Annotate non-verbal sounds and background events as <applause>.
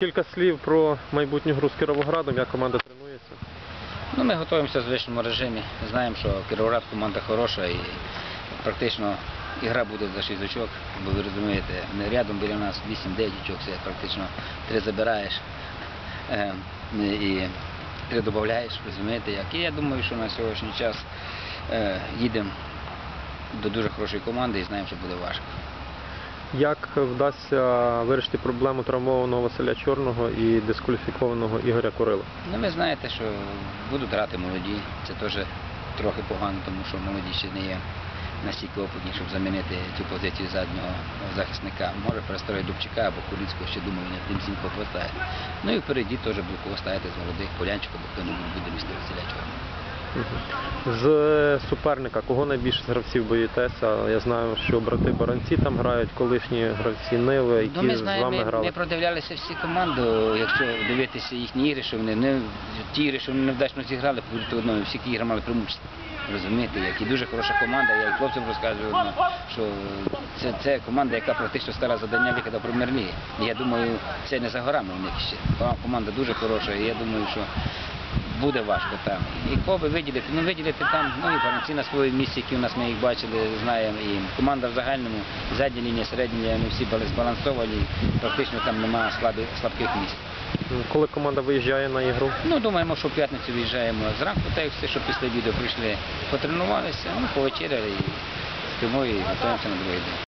Кілька слів про майбутню гру з Кіровоградом, як команда тренується. Ну, ми готуємося в звичному режимі. Знаємо, що Кіровоград команда хороша і практично ігра буде за 6 очок, бо ви розумієте, рядом біля нас 8-9 очок, це практично три забираєш <laughs> е, і три додаєш, розумієте як. І я думаю, що на сьогоднішній час е, їдемо до дуже хорошої команди і знаємо, що буде важко. Як вдасться вирішити проблему травмованого Василя Чорного і дискваліфікованого Ігоря Курила? Ну, ви знаєте, що будуть грати молоді. Це теж трохи погано, тому що молоді ще не є настільки опитні, щоб замінити цю позицію заднього захисника. Може перестроїть Дубчика або Кулицького, ще думаю, не тим сімко поставить. Ну і впереді теж кого ставити з молодих полянчика, бо хто не буде місти Василя Чорного. З суперника, кого найбільше з гравців боїтеся? Я знаю, що брати Баранці там грають, колишні гравці Ниви, які Ну, ми з вами ми, грали. ми продивлялися всі команди, якщо дивитися їхні ігри, що вони не ті ігри, що вони невдачно зіграли, повірте одному, всі ігри мали примусити. Розумієте, як і дуже хороша команда, я і хлопцям розказую, що це, це команда, яка практично стала завдання виходу прем'єр-ліги. Я думаю, це не за горами у них ще. Команда дуже хороша, і я думаю, що буде важко там. І кого би виділити? Ну виділити там, ну і Франці на своєму місці, які у нас ми їх бачили, знаємо. І команда в загальному, задня лінія, середня лінія, вони всі були збалансовані, практично там немає слабих, слабких місць. Коли команда виїжджає на ігру? Ну, думаємо, що в п'ятницю виїжджаємо зранку, так як все, що після обіду прийшли, потренувалися, ну, повечеряли і спимо і готуємося на другий день.